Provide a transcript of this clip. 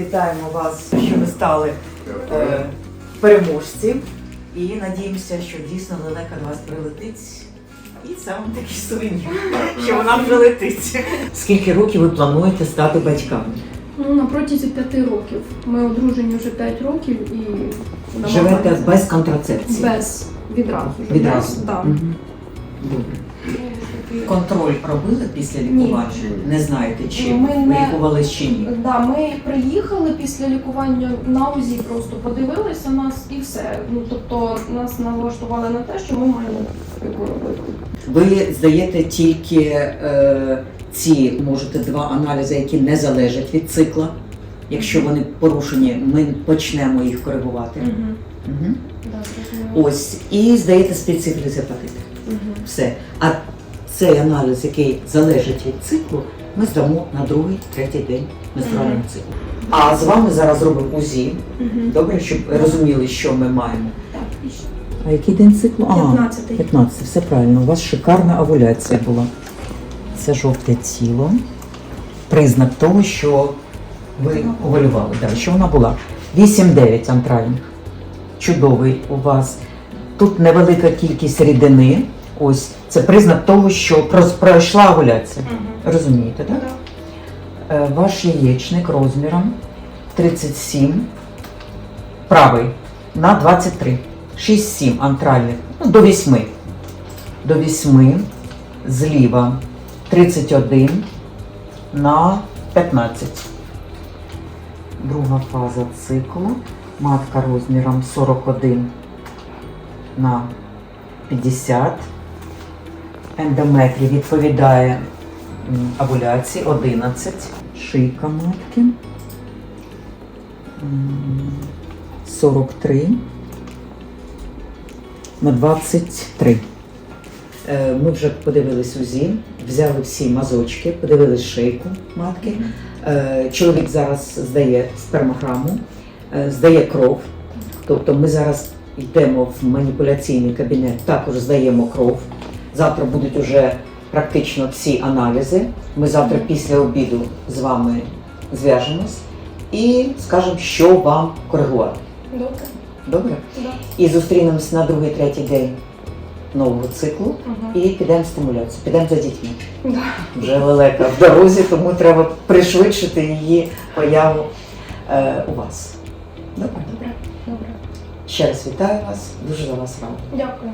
вітаємо вас, що ви стали е, переможці. І надіємося, що дійсно лелека до вас прилетить. І саме такий сувенір, що вона прилетить. Скільки років ви плануєте стати батьками? Ну, на протязі п'яти років. Ми одружені вже п'ять років і Живете намагаємося- без контрацепції? без відразу. ж, Відразу? без, да. Мгм. Добре. Контроль робили після Ні. лікування? Не знаєте, чи Ми не- лікувались чи ні? Да, ми приїхали після лікування на УЗІ, просто подивилися нас і все. Ну тобто нас налаштували на те, що ми маємо його робити. Ви здаєте тільки е, ці, можете, два аналізи, які не залежать від цикла. Якщо вони порушені, ми почнемо їх коригувати. Угу. Угу. Да. Ось, і здаєте специфіліз гепатиту. Мгм. Все. А цей аналіз, який залежить від циклу, ми здамо на другий, третій день менструального Мгм. циклу. А з вами зараз зробимо УЗІ. Мгм. Добре, щоб розуміли, що ми маємо. А який день циклу? 15-й. 15, все правильно. У вас шикарна овуляція була. Це жовте тіло. Признак того, що ви овулювали. Да, що вона була. 8-9 антральних. Чудовий у вас. Тут невелика кількість рідини. Ось це признак того, що пройшла овуляція. Мгм. Розумієте, так? Да. Е, Ваш яєчник розміром 37, правий на 23. 6-7 антральних, ну, до 8. До 8, зліва 31 на 15. Друга фаза циклу. Матка розміром 41 на 50. Ендометрій відповідає овуляції 11. Шийка матки. 43 на 23. Е, Ми вже подивились УЗІ, взяли всі мазочки, подивились шийку матки. Е, Чоловік зараз здає спермограму, е, здає кров. Тобто ми зараз йдемо в маніпуляційний кабінет, також здаємо кров. Завтра будуть уже практично всі аналізи. Ми завтра після обіду з вами зв'яжемось і скажемо, що вам коригувати. Добре. Добре? Да. І зустрінемось на другий, третій день нового циклу Ага. і підемо в стимуляцію, підемо за дітьми. Да. Вже велика в дорозі, тому треба пришвидшити її появу е, у вас. Добре? Добре. Добре. Ще раз вітаю вас, дуже за вас рада. Дякую.